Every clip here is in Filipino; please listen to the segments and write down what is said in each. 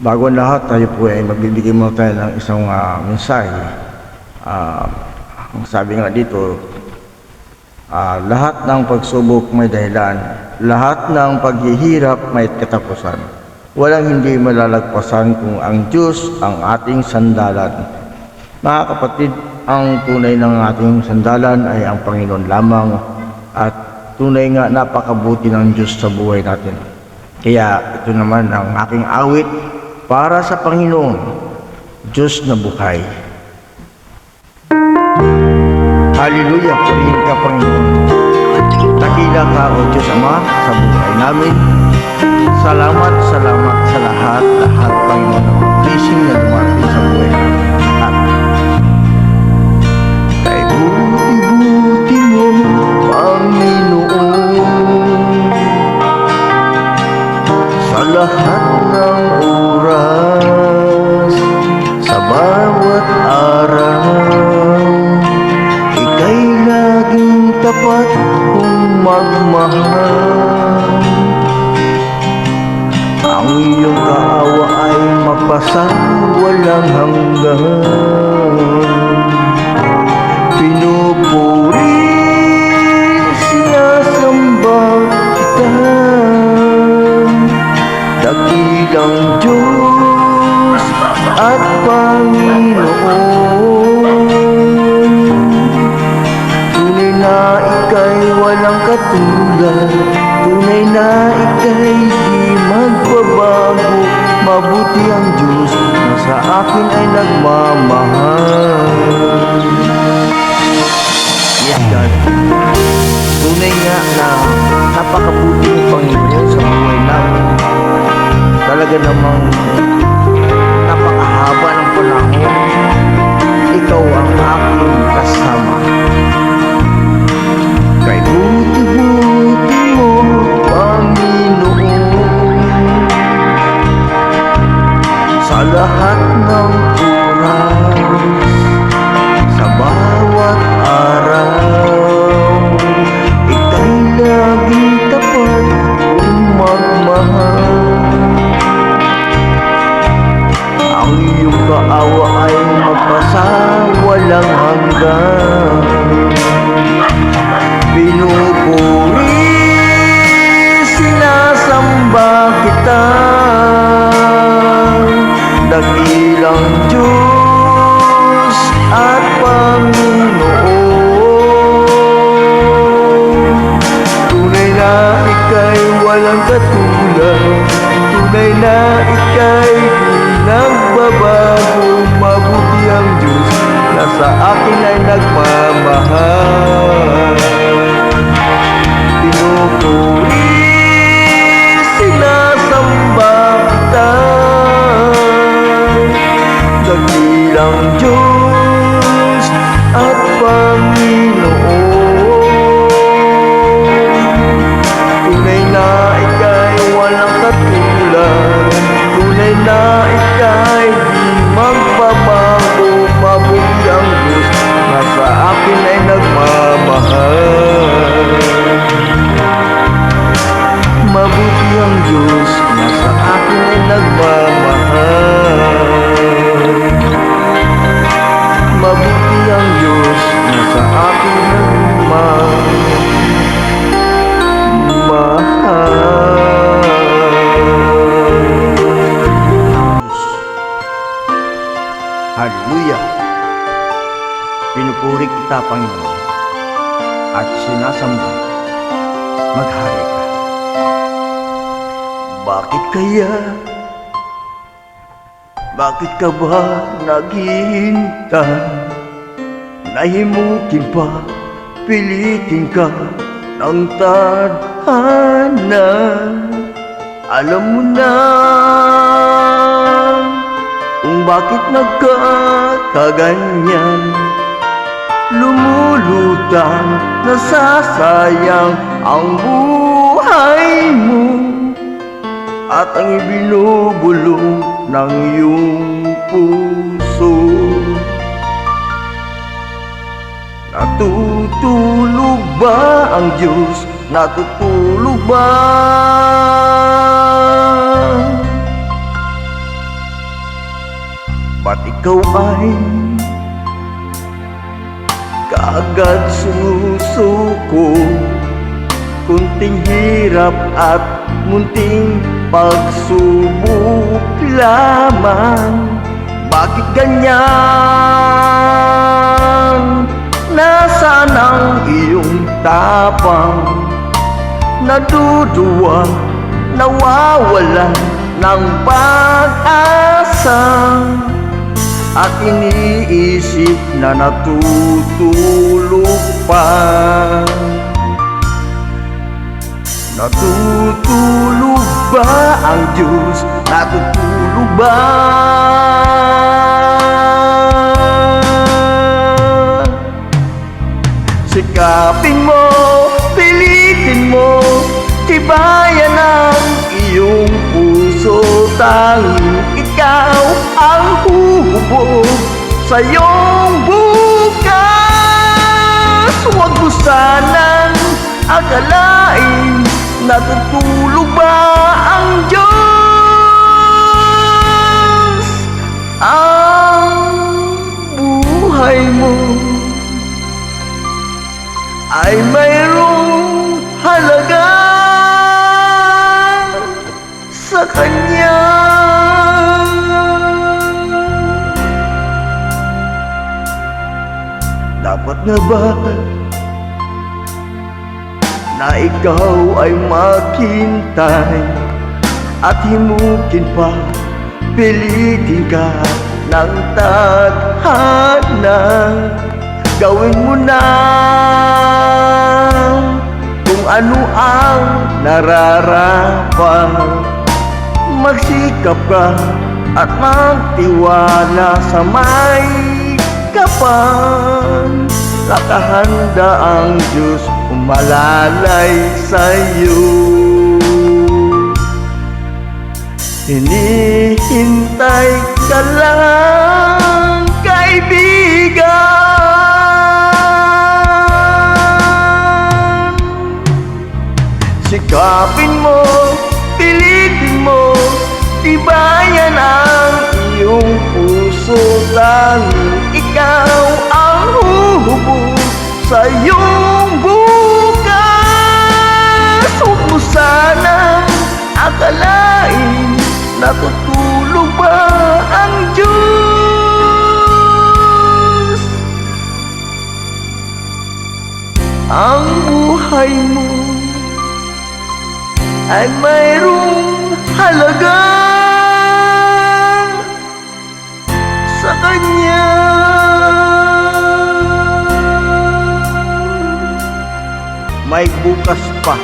Bago ang lahat, tayo po ay magbibigay muna tayo ng isang ah, mensahe. Ah, ang sabi nga dito, ah, lahat ng pagsubok may dahilan, lahat ng paghihirap may katapusan. Walang hindi malalagpasan kung ang Diyos ang ating sandalan. Mga kapatid, ang tunay ng ating sandalan ay ang Panginoon lamang at tunay nga napakabuti ng Diyos sa buhay natin. Kaya ito naman ang aking awit para sa Panginoon, Diyos na buhay. Hallelujah, purihin ka Panginoon. Dakila ka o Diyos Ama sa buhay namin. Salamat, salamat sa lahat, lahat Panginoon ng blessing na dumating sa akin ay nagmamahal Yes, God. Tunay nga na napakabuti mo Panginoon sa buhay namin. Talaga namang Dakilang Diyos at Panginoon. Tunay na ika'y walang katulad. Tunay na ika'y nagbabago. Mabuti ang Diyos na sa akin ay nagmamahal sa akin nagmamahal Hallelujah! Pinupuri kita, Panginoon, at sinasamba, maghari ka. Bakit kaya? Bakit ka ba naghihintay? Nahimukin pa, pilitin ka ng tadhana. Alam mo na kung bakit nagkakaganyan Lumulutang, nasasayang ang buhay mo At ang ibinubulong ng iyong puso Natutulog ba ang Diyos? Natutulog ba? Ba't ikaw ay kaagad sumusuko Kunting hirap at munting pagsubok lamang Bakit ganyan? Nasaan ang iyong tapang? Naduduwang, nawawalan ng pag-asa At iniisip na natutulog pa Natutulog ba ang Diyos? Natutulog ba? Puso Tanging ikaw ang hubog sa iyong bukas Huwag mo sanang akalain Natutulog ba ang Diyos? Ang makintay at himukin pa, pilitin ka ng tadhana. Gawin mo na kung ano ang nararapat. Magsikap ka at magtiwala sa may kapan Nakahanda ang Diyos umalalay sa'yo Hinihintay ka lang, kaibigan. Sikapin mo, pilitin mo Tibayan ang iyong puso. Tanging ikaw ang huhubog sa iyong bukas. Huwag mo sanang akalain Natutulog ba ang Diyos? Ang buhay mo ay mayroong halaga sa Kanya. May bukas pa.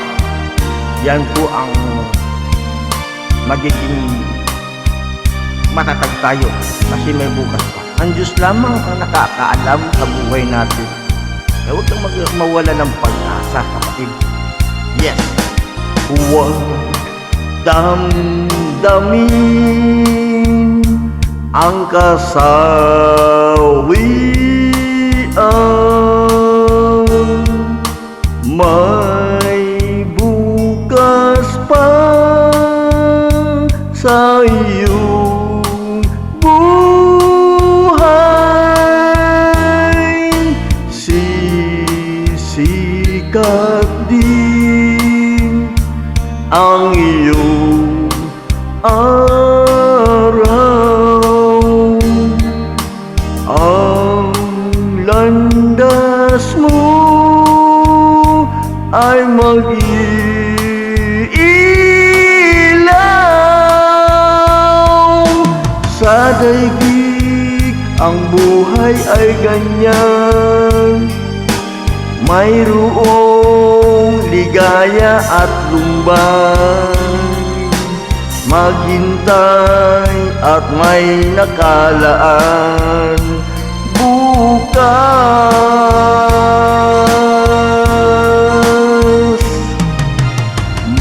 Yan po ang magiging matatag tayo kasi may bukas pa. Ang Diyos lamang ang nakakaalam sa buhay natin. Kaya huwag kang mawala ng pag-asa, kapatid. Yes, Huwag damdamin ang kasawian May Ang landas mo ay mag-iilaw. Sa daigdig ang buhay ay ganyan. Mayroong ligaya at lumbay Maghintay at may nakalaan Bukas.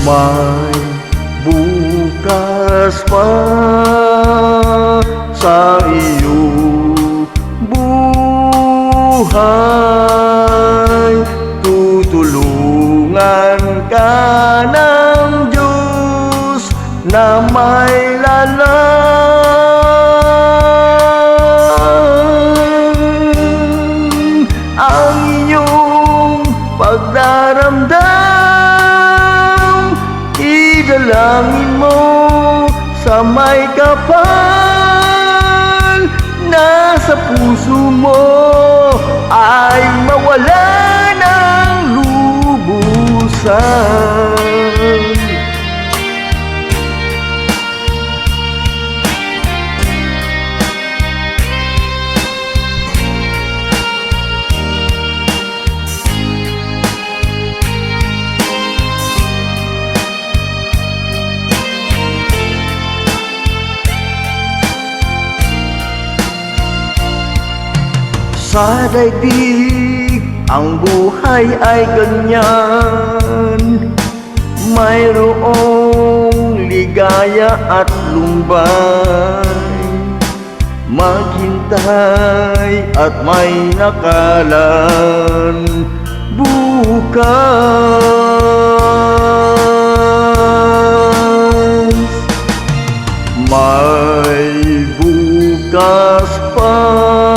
May bukas pa sa iyong buhay. Tutulungan ka ng Diyos na may may kapal na sa puso mo Sa daigdig, ang buhay ay ganyan. Mayroong ligaya at lumbay Maghintay at may nakalan. Bukas may bukas pa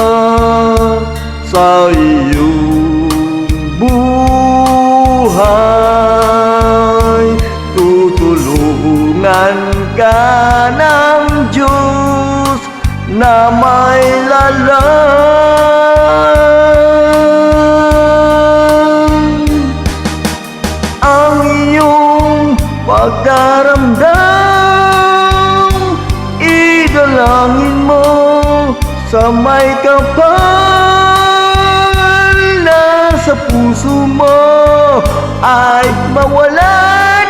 may lalang. Ang iyong pagdaramdam Idalangin mo sa may kapal na sa puso mo ay mawala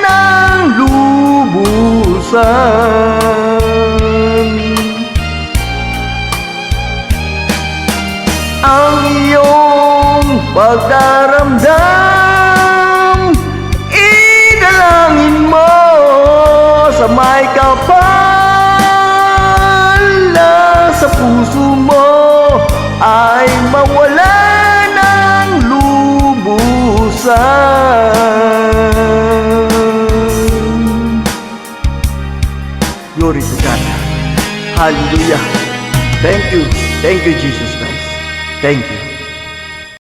ng lubusan pagdaramdam Idalangin mo sa may kapal na sa puso mo ay mawala ng lubusan Glory to God. Hallelujah. Thank you. Thank you, Jesus Christ. Thank you.